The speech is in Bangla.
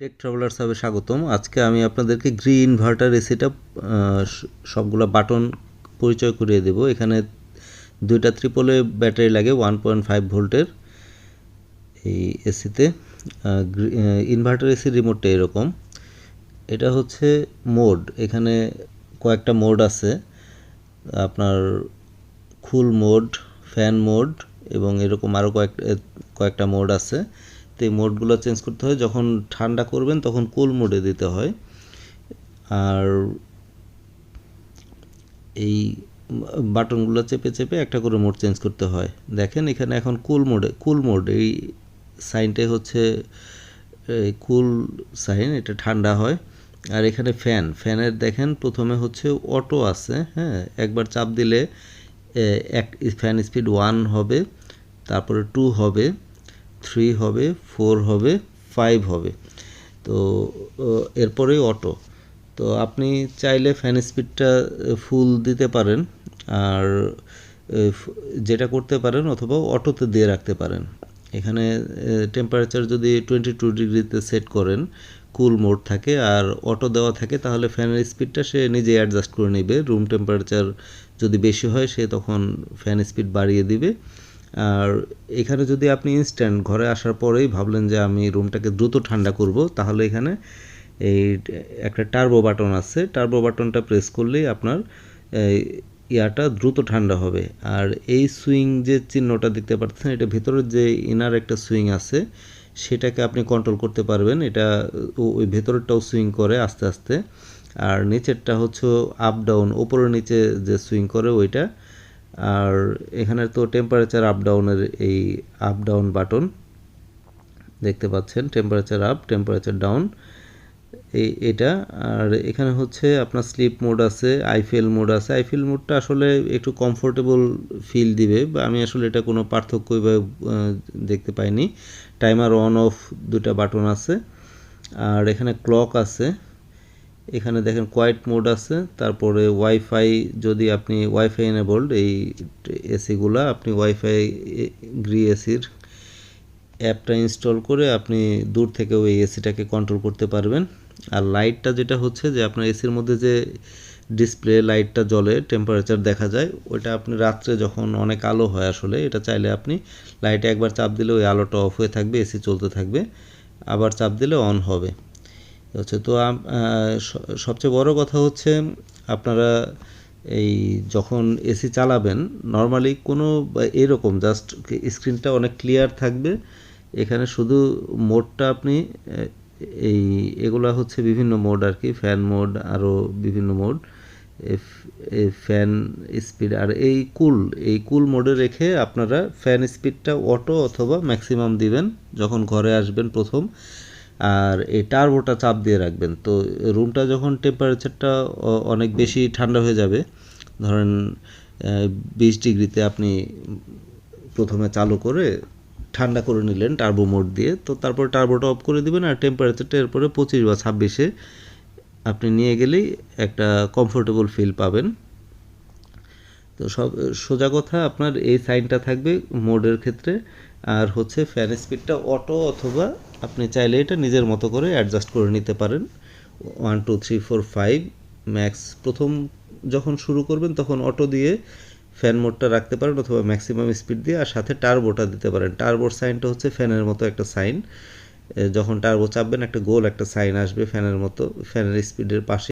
টেক ট্রাভেলার্স হবে স্বাগতম। আজকে আমি আপনাদেরকে গ্রি ইনভার্টার এসিটা সবগুলো বাটন পরিচয় করিয়ে দেব। এখানে দুইটা ত্রিপলে ব্যাটারি লাগে ওয়ান পয়েন্ট ফাইভ ভোল্টের এই এসিতে ইনভার্টার এসির রিমোটটা এরকম। এটা হচ্ছে মোড এখানে কয়েকটা মোড আছে। আপনার কুল মোড ফ্যান মোড এবং এরকম আরও কয়েক কয়েকটা মোড আছে। তো এই মোডগুলো চেঞ্জ করতে হয়। যখন ঠান্ডা করবেন তখন কুল মোডে দিতে হয়। আর এই বাটনগুলো চেপে চেপে একটা করে মোড চেঞ্জ করতে হয়। দেখেন এখানে এখন কুল মোডে কুল মোড এই সাইনটাই হচ্ছে কুল সাইন এটা ঠান্ডা হয়। আর এখানে ফ্যান ফ্যানের দেখেন প্রথমে হচ্ছে অটো আছে হ্যাঁ? একবার চাপ দিলে এক ফ্যান স্পিড ওয়ান হবে, তারপরে টু হবে। থ্রি হবে ফোর হবে ফাইভ হবে। তো এরপরেই অটো তো আপনি চাইলে ফ্যান স্পিডটা ফুল দিতে পারেন। আর যেটা করতে পারেন অথবা অটোতে দিয়ে রাখতে পারেন। এখানে টেম্পারেচার যদি টোয়েন্টি টু ডিগ্রিতে সেট করেন কুল মোড থাকে আর অটো দেওয়া থাকে, তাহলে ফ্যানের স্পিডটা সে নিজে অ্যাডজাস্ট করে নেবে। রুম টেম্পারেচার যদি বেশি হয়, সে তখন ফ্যান স্পিড বাড়িয়ে দিবে। আর এখানে যদি আপনি ইনস্ট্যান্ট ঘরে আসার পরেই ভাবলেন যে আমি রুমটাকে দ্রুত ঠান্ডা করব, তাহলে এখানে এই একটা টার্বো বাটন আছে। টার্বো বাটনটা প্রেস করলেই আপনার ইয়াটা দ্রুত ঠান্ডা হবে। আর এই সুইং যে চিহ্নটা দেখতে পাচ্ছেন, এটা ভেতরের যে ইনার একটা সুইং আছে, সেটাকে আপনি কন্ট্রোল করতে পারবেন। এটা ওই ভেতরেরটাও সুইং করে আস্তে আস্তে। আর নিচেরটা হচ্ছে আপ ডাউন ওপরের নিচে যে সুইং করে ওইটা আর এখানে তো টেম্পারেচার আপ ডাউনের এই আপ ডাউন বাটন দেখতে পাচ্ছেন টেম্পারেচার আপ টেম্পারেচার ডাউন এই এটা। আর এখানে হচ্ছে আপনার স্লিপ মোড আছে আইফেল মোড আছে। আইফেল মোডটা আসলে একটু কমফোর্টেবল ফিল দিবে, বা আমি আসলে এটা কোনো পার্থক্য দেখতে পাইনি। টাইমার অন অফ দুটা বাটন আছে। আর এখানে ক্লক আছে। এখানে দেখেন কোয়াইট মোড আছে, তারপরে ওয়াইফাই যদি আপনি ওয়াইফাই এনেবলড এই এসিগুলা আপনি ওয়াইফাই গ্রি এসির অ্যাপটা ইনস্টল করে আপনি দূর থেকে ওই এসিটাকে কন্ট্রোল করতে পারবেন। আর লাইটটা যেটা হচ্ছে যে আপনার এসির মধ্যে যে ডিসপ্লে লাইটটা জ্বলে টেম্পারেচার দেখা যায়, ওইটা আপনি রাত্রে যখন অনেক আলো হয় আসলে, এটা চাইলে আপনি লাইটে একবার চাপ দিলে ওই আলোটা অফ হয়ে থাকবে, এসি চলতে থাকবে, আবার চাপ দিলে অন হবে। হচ্ছে তো সবচেয়ে বড় কথা হচ্ছে আপনারা এই যখন এসি চালাবেন নর্মালি কোনো এরকম জাস্ট স্ক্রিনটা অনেক ক্লিয়ার থাকবে। এখানে শুধু মোডটা আপনি এই, এগুলা হচ্ছে বিভিন্ন মোড আর কি ফ্যান মোড আরও বিভিন্ন মোড ফ্যান স্পিড আর এই কুল এই কুল মোডে রেখে আপনারা ফ্যান স্পিডটা অটো অথবা ম্যাক্সিমাম দিবেন, যখন ঘরে আসবেন প্রথম। আর এই টার্বোটা চাপ দিয়ে রাখবেন। তো রুমটা যখন টেম্পারেচারটা অনেক বেশি ঠান্ডা হয়ে যাবে, ধরেন বিশ ডিগ্রিতে আপনি প্রথমে চালু করে ঠান্ডা করে নিলেন টার্বো মোড দিয়ে, তো তারপর টার্বোটা অফ করে দিবেন আর টেম্পারেচারটা এরপরে পঁচিশ বা ছাব্বিশে আপনি নিয়ে গেলেই একটা কমফোর্টেবল ফিল পাবেন। তো সব, সোজা কথা, আপনার এই সাইনটা থাকবে মোডের ক্ষেত্রে, আর হচ্ছে ফ্যান স্পিডটা অটো অথবা আপনি চাইলে এটা নিজের মতো করে অ্যাডজাস্ট করে নিতে পারেন। One two three four five max প্রথম যখন শুরু করবেন তখন অটো দিয়ে ফ্যান মোডটা রাখতে পারেন অথবা ম্যাক্সিমাম স্পিড দিয়ে আর সাথে টার্বোটা দিতে পারেন। টার্বোর সাইনটা হচ্ছে ফ্যানের মতো একটা সাইন যখন টার্বো চাপবেন একটা গোল একটা সাইন আসবে ফ্যানের মতো ফ্যানের স্পিডের পাশে।